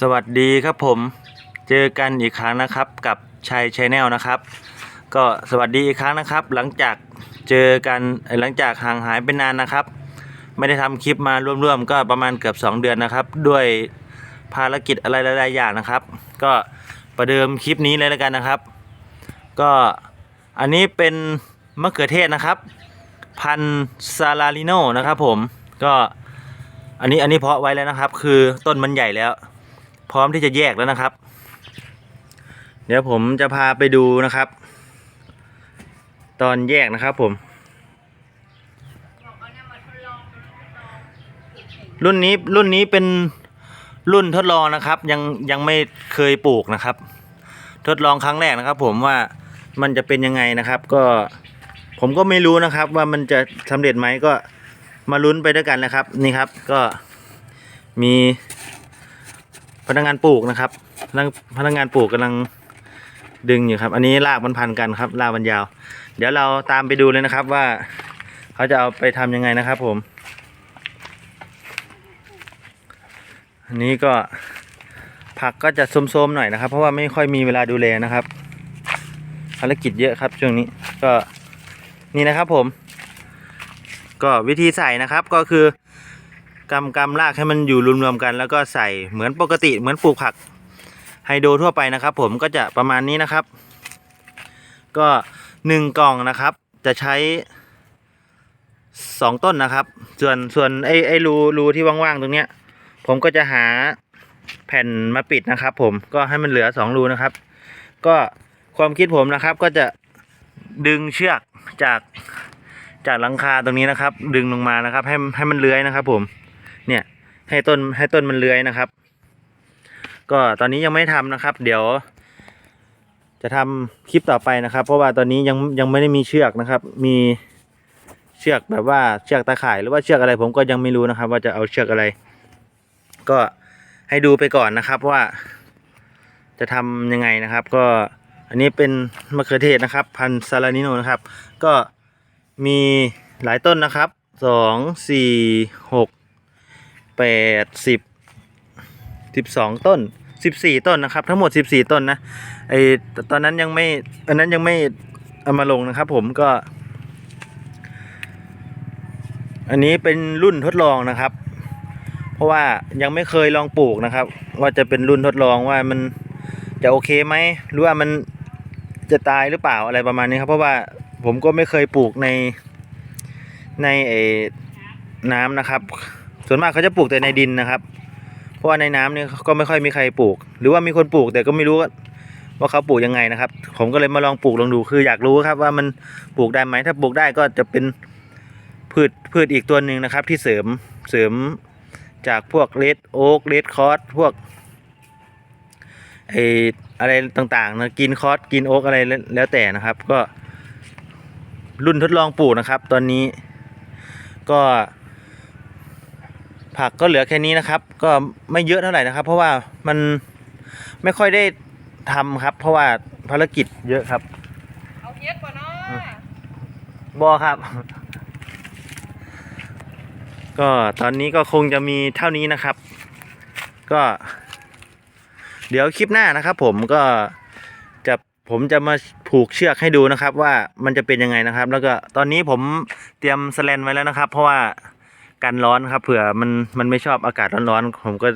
สวัสดีครับผมเจอกันอีกครั้งนะครับกับชัยชแนลนะครับ ก็สวัสดีอีกครั้งนะครับ หลังจากเจอกันหลังจากห่างหายไปนานนะครับ ไม่ได้ทำคลิปมาร่วมๆก็ประมาณเกือบ 2 เดือนนะครับ ด้วยภารกิจอะไรหลายๆอย่างนะครับ ก็ประเดิมคลิปนี้เลยแล้วกันนะครับ ก็อันนี้เป็นมะเขือเทศนะครับ พันซาลาลิโนนะครับผมก็อันนี้อันนี้เพาะไว้แล้วนะครับ คือต้นมันใหญ่แล้ว พร้อมที่จะแยกแล้วนะครับ เดี๋ยวผมจะพาไปดูนะครับ ตอนแยกนะครับผมรุ่นนี้รุ่นนี้เป็นรุ่นทดลองนะครับ ยังยังไม่เคยปลูกนะครับ ทดลองครั้งแรกนะครับ ผมว่ามันจะเป็นยังไงนะครับ ก็ผมก็ไม่รู้นะครับ ว่ามันจะสำเร็จไหมก็มาลุ้นไปด้วยกันนะครับ นี่ครับ ก็มี พนักงานปลูกนะครับพนักพนักงานปลูกกำลังดึงอยู่ครับ อันนี้รากมันพันกันครับรากมันยาว เดี๋ยวเราตามไปดูเลยนะครับว่าเขาจะเอาไปทำยังไงนะครับ ผม อันนี้ก็ผักก็จะโทมๆหน่อยนะครับ เพราะว่าไม่ค่อยมีเวลาดูแลนะครับภารกิจเยอะครับช่วงนี้ก็นี่นะครับผม ก็วิธีใส่นะครับก็คือ กำกำรากให้มันอยู่รวมๆกัน แล้วก็ใส่เหมือนปกติเหมือนปลูกผักไฮโดรทั่วไปนะครับ ผมก็จะประมาณนี้นะครับ ก็หนึ่งกล่องนะครับ จะใช้สองต้นนะครับ ส่วนส่วนไอ้ไอ้รูรูที่ว่างๆตรงเนี้ย ผมก็จะหาแผ่นมาปิดนะครับ ผมก็ให้มันเหลือสองรูนะครับ ก็ความคิดผมนะครับก็จะดึงเชือกจากจากหลังคาตรงนี้นะครับ ดึงลงมานะครับ ให้ให้มันเลื้อยนะครับผม เนี่ยให้ต้นให้ต้นมันเลื้อยนะครับ ก็ตอนนี้ยังไม่ทำนะครับ เดี๋ยว จะทำคลิปต่อไปนะครับ เพราะว่าตอนนี้ยังยังไม่ได้มีเชือกนะครับ มีเชือกแบบว่าเชือกตาข่ายหรือว่าเชือกอะไร ผมก็ยังไม่รู้นะครับ ว่าจะเอาเชือกอะไร ก็ให้ดูไปก่อนนะครับว่า จะทำยังไงนะครับ ก็อันนี้เป็นมะเขือเทศนะครับ พันธุ์ซาลานิโนนะครับ ก็มีหลายต้นนะครับสองสี่หก แปดสิบสิบสองต้นสิบสี่ต้นนะครับ ทั้งหมดสิบสี่ต้นนะไอตอนนั้นยังไม่อันนั้นยังไม่เอามาลงนะครับ ผมก็ อันนี้เป็นรุ่นทดลองนะครับ เพราะว่ายังไม่เคยลองปลูกนะครับ ว่าจะเป็นรุ่นทดลองว่ามันจะโอเคไหมหรือว่ามันจะตายหรือเปล่าอะไรประมาณนี้ครับ เพราะว่าผมก็ไม่เคยปลูกในในเออน้ำนะครับ ส่วนมากเขาจะปลูกแต่ในดินนะครับ เพราะว่าในน้ำเนี่ยก็ไม่ค่อยมีใครปลูก หรือว่ามีคนปลูกแต่ก็ไม่รู้ว่าเขาปลูกยังไงนะครับ ผมก็เลยมาลองปลูกลองดูคืออยากรู้ครับว่ามันปลูกได้ไหมถ้าปลูกได้ก็จะเป็นพืชพืชอีกตัวหนึ่งนะครับ ที่เสริมเสริมจากพวกเลดโอ๊กเลดคอร์สพวกไออะไรต่างๆนะกินคอร์สกินโอ๊กอะไรแล้วแต่นะครับ ก็รุ่นทดลองปลูกนะครับ ตอนนี้ก็ ผักก็เหลือแค่นี้นะครับ ก็ไม่เยอะเท่าไหร่นะครับ เพราะว่ามันไม่ค่อยได้ทำครับ เพราะว่าภารกิจเยอะครับเอาเฮ็ดป่ะเนาะบอครับ ก็ตอนนี้ก็คงจะมีเท่านี้นะครับ ก็ เดี๋ยวคลิปหน้านะครับผมก็จะผมจะมาผูกเชือกให้ดูนะครับ ว่ามันจะเป็นยังไงนะครับ แล้วก็ตอนนี้ผมเตรียมสแลนไว้แล้วนะครับ เพราะว่า กันร้อนครับ เผื่อมันมันไม่ชอบอากาศร้อนๆผมก็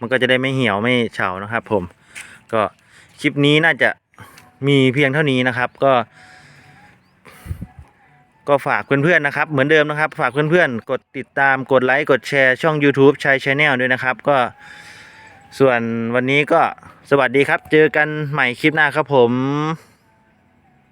มันก็จะได้ไม่เหี่ยวไม่เฉานะครับ ผม ก็คลิปนี้น่าจะมีเพียงเท่านี้นะครับ ก็ ก็ฝากเพื่อนๆนะครับ เหมือนเดิมนะครับ ฝากเพื่อนๆกดติดตามกดไลค์กดแชร์ช่อง YouTube ชายชาแนลด้วยนะครับ ก็ส่วนวันนี้ก็สวัสดีครับ เจอกันใหม่คลิปหน้าครับผม